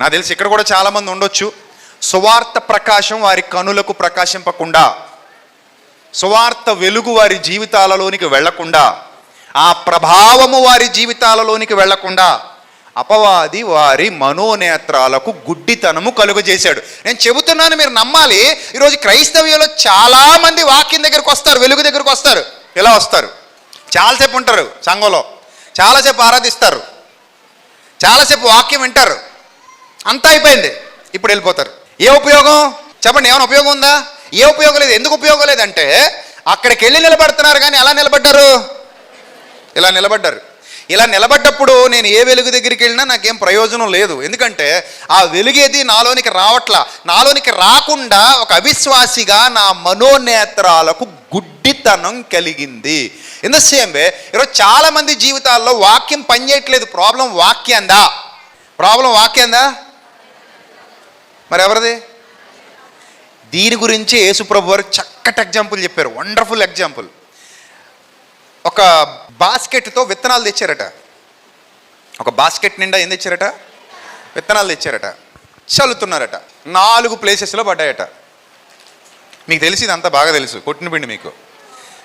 నాకు తెలిసి ఇక్కడ కూడా చాలామంది ఉండొచ్చు. సువార్త ప్రకాశం వారి కనులకు ప్రకాశింపకుండా సువార్త వెలుగు వారి జీవితాలలోనికి వెళ్ళకుండా ఆ ప్రభావము వారి జీవితాలలోనికి వెళ్ళకుండా అపవాది వారి మనోనేత్రాలకు గుడ్డితనము కలుగజేశాడు. నేను చెబుతున్నాను మీరు నమ్మాలి ఈరోజు క్రైస్తవ్యంలో చాలామంది వాక్యం దగ్గరికి వస్తారు వెలుగు దగ్గరికి వస్తారు. ఇలా వస్తారు? చాలాసేపు ఉంటారు సంఘంలో. చాలాసేపు ఆరాధిస్తారు. చాలాసేపు వాక్యం వింటారు. అంతా అయిపోయింది. ఇప్పుడు వెళ్ళిపోతారు. ఏ ఉపయోగం? చెప్పండి ఏమైనా ఉపయోగం ఉందా? ఏ ఉపయోగం లేదు. ఎందుకు ఉపయోగం లేదంటే అక్కడికి వెళ్ళి నిలబడుతున్నారు కానీ ఎలా నిలబడ్డారు? ఇలా నిలబడ్డారు. ఇలా నిలబడ్డప్పుడు నేను ఏ వెలుగు దగ్గరికి వెళ్ళినా నాకేం ప్రయోజనం లేదు. ఎందుకంటే ఆ వెలుగేది నాలోనికి రావట్లా. నాలోనికి రాకుండా ఒక అవిశ్వాసిగా నా మనోనేత్రాలకు గుడ్డితనం కలిగింది. ఇన్ ద సేమ్ వే ఈరోజు చాలామంది జీవితాల్లో వాక్యం పనిచేయట్లేదు. ప్రాబ్లం వాక్యందా? ప్రాబ్లం వాక్యందా? మరి ఎవరిది దీని గురించి యేసుప్రభు వారు చక్కటి ఎగ్జాంపుల్ చెప్పారు. Wonderful example. ఒక బాస్కెట్తో విత్తనాలు తెచ్చారట. ఒక బాస్కెట్ నిండా ఏం తెచ్చారట? విత్తనాలు తెచ్చారట. చల్లుతున్నారట. నాలుగు ప్లేసెస్లో పడ్డాయట. మీకు తెలిసి ఇదంతా బాగా తెలుసు. కొట్టిన పిండి మీకు.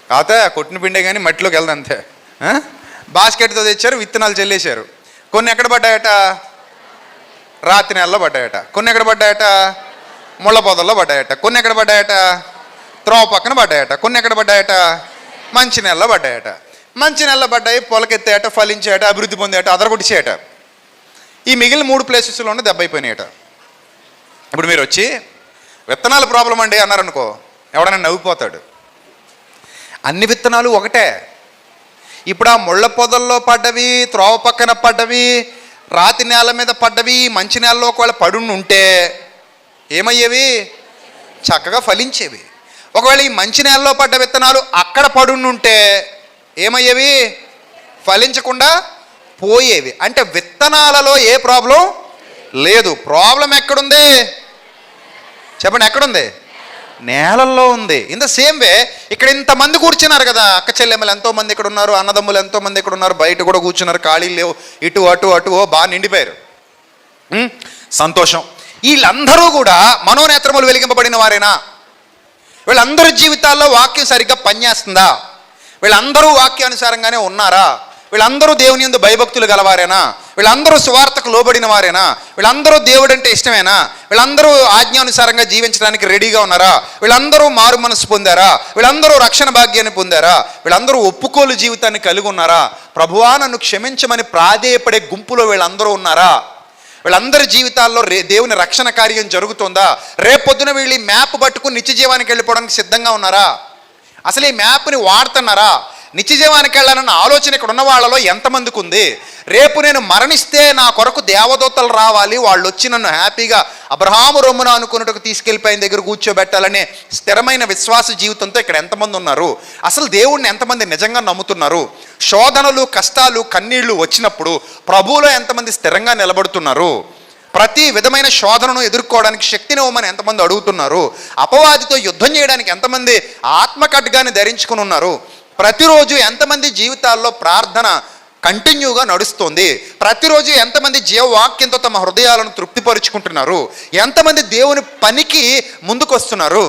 కాకపోతే ఆ కొట్టిన పిండే కానీ మట్టిలోకి వెళ్దంతే బాస్కెట్తో తెచ్చారు విత్తనాలు చెల్లేశారు. కొన్ని ఎక్కడ పడ్డాయట? రాత్రి నెలలో పడ్డాయట. కొన్ని ఎక్కడ పడ్డాయట? ముళ్ళ పొదల్లో పడ్డాయట. కొన్ని ఎక్కడ పడ్డాయట? త్రోవ పక్కన పడ్డాయట. కొన్ని ఎక్కడ పడ్డాయట? మంచి నెలలో పడ్డాయట. మంచి నెలలో పడ్డాయి పొలకెత్తాయట ఫలించాయట అభివృద్ధి పొందాయట అదరగొట్టిచేయట ఈ మిగిలిన మూడు ప్లేసెస్లోనే దెబ్బ అయిపోయినాయట ఇప్పుడు మీరు వచ్చి విత్తనాలు ప్రాబ్లం అండి అన్నారనుకో ఎవడైనా నవ్విపోతాడు. అన్ని విత్తనాలు ఒకటే. ఇప్పుడు ఆ ముళ్ళ పొదల్లో పడ్డవి త్రోవ పక్కన పడ్డవి రాతి నేల మీద పడ్డవి మంచి నేలలో ఒకవేళ పడుండి ఉంటే ఏమయ్యేవి? చక్కగా ఫలించేవి. ఒకవేళ ఈ మంచి నేలలో పడ్డ విత్తనాలు అక్కడ పడుండుంటే ఏమయ్యేవి? ఫలించకుండా పోయేవి. అంటే విత్తనాలలో ఏ ప్రాబ్లం లేదు. ప్రాబ్లం ఎక్కడుంది? చెప్పండి ఎక్కడుంది? నేలల్లో ఉంది. ఇన్ ద సేమ్ వే ఇక్కడ ఇంతమంది కూర్చున్నారు కదా అక్క చెల్లెమ్మలు ఎంతో మంది ఇక్కడ ఉన్నారు అన్నదమ్ములు ఎంతో మంది ఇక్కడ ఉన్నారు బయట కూడా కూర్చున్నారు ఖాళీలు లేవు ఇటు అటు అటు ఓ బాగా నిండిపోయారు. సంతోషం. వీళ్ళందరూ కూడా మనోనేత్రములు వెలిగింపబడిన వారేనా? వీళ్ళందరి జీవితాల్లో వాక్యం సరిగ్గా పనిచేస్తుందా? వీళ్ళందరూ వాక్యానుసారంగానే ఉన్నారా? వీళ్ళందరూ దేవుని యందు భయభక్తులు గలవారేనా? వీళ్ళందరూ సువార్తకు లోబడిన వారేనా? వీళ్ళందరూ దేవుడు అంటే ఇష్టమేనా? వీళ్ళందరూ ఆజ్ఞానుసారంగా జీవించడానికి రెడీగా ఉన్నారా? వీళ్ళందరూ మారు మనసు పొందారా? వీళ్ళందరూ రక్షణ భాగ్యాన్ని పొందారా? వీళ్ళందరూ ఒప్పుకోలు జీవితాన్ని కలిగి ఉన్నారా? ప్రభువా నన్ను క్షమించమని ప్రాధేయపడే గుంపులో వీళ్ళందరూ ఉన్నారా? వీళ్ళందరి జీవితాల్లో రే దేవుని రక్షణ కార్యం జరుగుతుందా? రేపొద్దున వీళ్ళు ఈ మ్యాప్ పట్టుకుని నిత్య జీవానికి వెళ్ళిపోవడానికి సిద్ధంగా ఉన్నారా? అసలు ఈ మ్యాప్ని వాడుతున్నారా? నిత్య జీవానికి వెళ్ళాలన్న ఆలోచన ఇక్కడ ఉన్న వాళ్ళలో ఎంతమందికి ఉంది? రేపు నేను మరణిస్తే నా కొరకు దేవదూతలు రావాలి. వాళ్ళు వచ్చి నన్ను హ్యాపీగా అబ్రహాము రొమ్మున అనుకున్నట్టుకు తీసుకెళ్ళిపోయిన దగ్గర కూర్చోబెట్టాలనే స్థిరమైన విశ్వాస జీవితంతో ఇక్కడ ఎంతమంది ఉన్నారు? అసలు దేవుణ్ణి ఎంతమంది నిజంగా నమ్ముతున్నారు? శోధనలు కష్టాలు కన్నీళ్ళు వచ్చినప్పుడు ప్రభువులో ఎంతమంది స్థిరంగా నిలబడుతున్నారు? ప్రతి విధమైన శోధనను ఎదుర్కోవడానికి శక్తిని ఇవ్వమని ఎంతమంది అడుగుతున్నారు? అపవాదితో యుద్ధం చేయడానికి ఎంతమంది ఆత్మకడ్గాని ధరించుకుని ఉన్నారు? ప్రతిరోజు ఎంతమంది జీవితాల్లో ప్రార్థన కంటిన్యూగా నడుస్తుంది. ప్రతిరోజు ఎంతమంది జీవవాక్యంతో తమ హృదయాలను తృప్తిపరుచుకుంటున్నారు? ఎంతమంది దేవుని పనికి ముందుకొస్తున్నారు?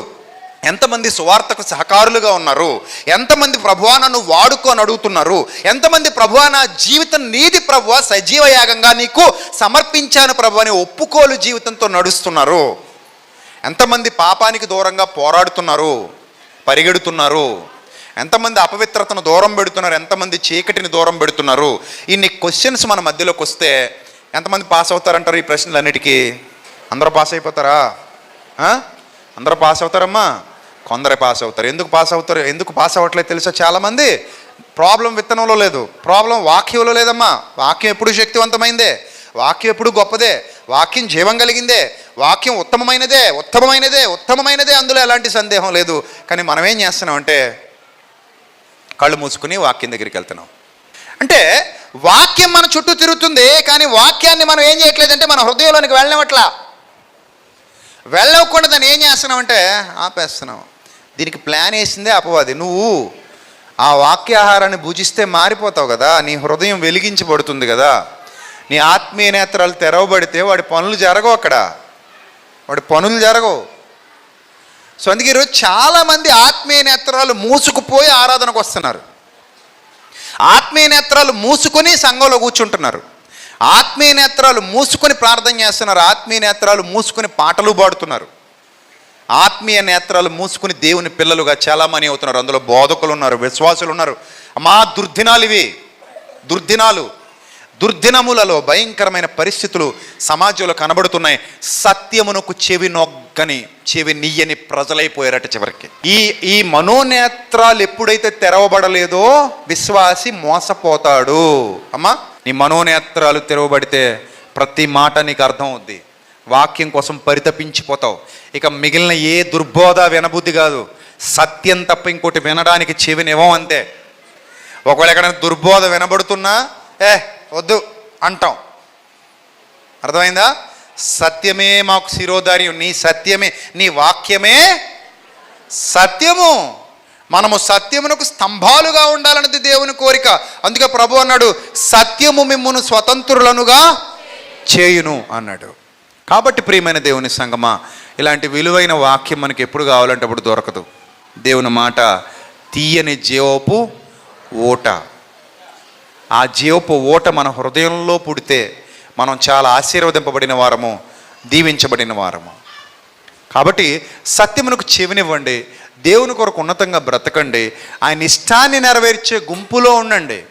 ఎంతమంది సువార్తకు సహకారులుగా ఉన్నారు? ఎంతమంది ప్రభువా నన్ను వాడుకొని అడుగుతున్నారు? ఎంతమంది ప్రభువా నా జీవితం నీది ప్రభువ సజీవ యాగంగా నీకు సమర్పించాను ప్రభు అని ఒప్పుకోలు జీవితంతో నడుస్తున్నారు. ఎంతమంది పాపానికి దూరంగా పోరాడుతున్నారు? పరిగెడుతున్నారు? ఎంతమంది అపవిత్రతను దూరం పెడుతున్నారు ఎంతమంది చీకటిని దూరం పెడుతున్నారు? ఇన్ని క్వశ్చన్స్ మన మధ్యలోకి వస్తే ఎంతమంది పాస్ అవుతారంటారు ఈ ప్రశ్నలన్నిటికీ? అందరూ పాస్ అయిపోతారా? అందరూ పాస్ అవుతారమ్మా? కొందరే పాస్ అవుతారు. ఎందుకు పాస్ అవుతారు? ఎందుకు పాస్ అవ్వట్లేదు తెలుసా చాలామంది? ప్రాబ్లం విత్తనంలో లేదు. ప్రాబ్లం వాక్యంలో లేదమ్మా. వాక్యం ఎప్పుడు శక్తివంతమైందే? వాక్యం ఎప్పుడు గొప్పదే? వాక్యం జీవం కలిగిందే? వాక్యం ఉత్తమమైనదే? ఉత్తమమైనదే? ఉత్తమమైనదే? అందులో ఎలాంటి సందేహం లేదు. కానీ మనం ఏం చేస్తున్నాం అంటే కళ్ళు మూసుకుని వాక్యం దగ్గరికి వెళ్తున్నాం. అంటే వాక్యం మన చుట్టూ తిరుగుతుంది కానీ వాక్యాన్ని మనం ఏం చేయట్లేదంటే మన హృదయంలోనికి వెళ్ళనివట్లా వెళ్ళకుండా దాన్ని ఏం చేస్తున్నాం అంటే ఆపేస్తున్నాం దీనికి ప్లాన్ వేసిందే అపవాది. నువ్వు ఆ వాక్యాహారాన్ని భుజిస్తే మారిపోతావు కదా నీ హృదయం వెలిగించబడుతుంది కదా. నీ ఆత్మీయ నేత్రాలు తెరవబడితే వాడి పనులు జరగవు అక్కడ. వాడి పనులు జరగవు. సో అందుకే ఈరోజు చాలామంది ఆత్మీయ నేత్రాలు మూసుకుపోయి ఆరాధనకు వస్తున్నారు. ఆత్మీయ నేత్రాలు మూసుకొని సంఘంలో కూర్చుంటున్నారు. ఆత్మీయ నేత్రాలు మూసుకొని ప్రార్థన చేస్తున్నారు. ఆత్మీయ నేత్రాలు మూసుకొని పాటలు పాడుతున్నారు. ఆత్మీయ నేత్రాలు మూసుకుని దేవుని పిల్లలుగా చాలామంది అవుతున్నారు. అందులో బోధకులు ఉన్నారు విశ్వాసులు ఉన్నారు. మా దుర్దినాలు ఇవి. దుర్దినాలు. దుర్దినములలో భయంకరమైన పరిస్థితులు సమాజంలో కనబడుతున్నాయి. సత్యమునకు చెవి నొగ్గని చెవి నియ్యని ప్రజలైపోయారట చివరికి. ఈ ఈ మనోనేత్రాలు ఎప్పుడైతే తెరవబడలేదో విశ్వాసి మోసపోతాడు. అమ్మా నీ మనోనేత్రాలు తెరవబడితే ప్రతి మాట నీకు అర్థం అవుద్ది. వాక్యం కోసం పరితపించిపోతావు. ఇక మిగిలిన ఏ దుర్బోధ వినబుద్ధి కాదు. సత్యం తప్ప ఇంకోటి వినడానికి చెవినివ్వం అంతే ఒకవేళ ఎక్కడైనా దుర్బోధ వినబడుతున్నా ఏ వద్దు అంటాం. అర్థమైందా? సత్యమే మాకు శిరోధార్యం నీ సత్యమే నీ వాక్యమే సత్యము. మనము సత్యమునకు స్తంభాలుగా ఉండాలన్నది దేవుని కోరిక. అందుకే ప్రభు అన్నాడు సత్యము మిమ్మును స్వతంత్రులనుగా చేయును అన్నాడు. కాబట్టి ప్రియమైన దేవుని సంగమా ఇలాంటి విలువైన వాక్యం మనకి ఎప్పుడు కావాలంటే అప్పుడు దొరకదు. దేవుని మాట తీయని జీవపు ఓట. ఆ జీవపు ఓట మన హృదయంలో పుడితే మనం చాలా ఆశీర్వదింపబడిన వారము దీవించబడిన వారము. కాబట్టి సత్యమునకు చెవినివ్వండి దేవుని కొరకు ఉన్నతంగా బ్రతకండి ఆయన ఇష్టాన్ని నెరవేర్చే గుంపులో ఉండండి.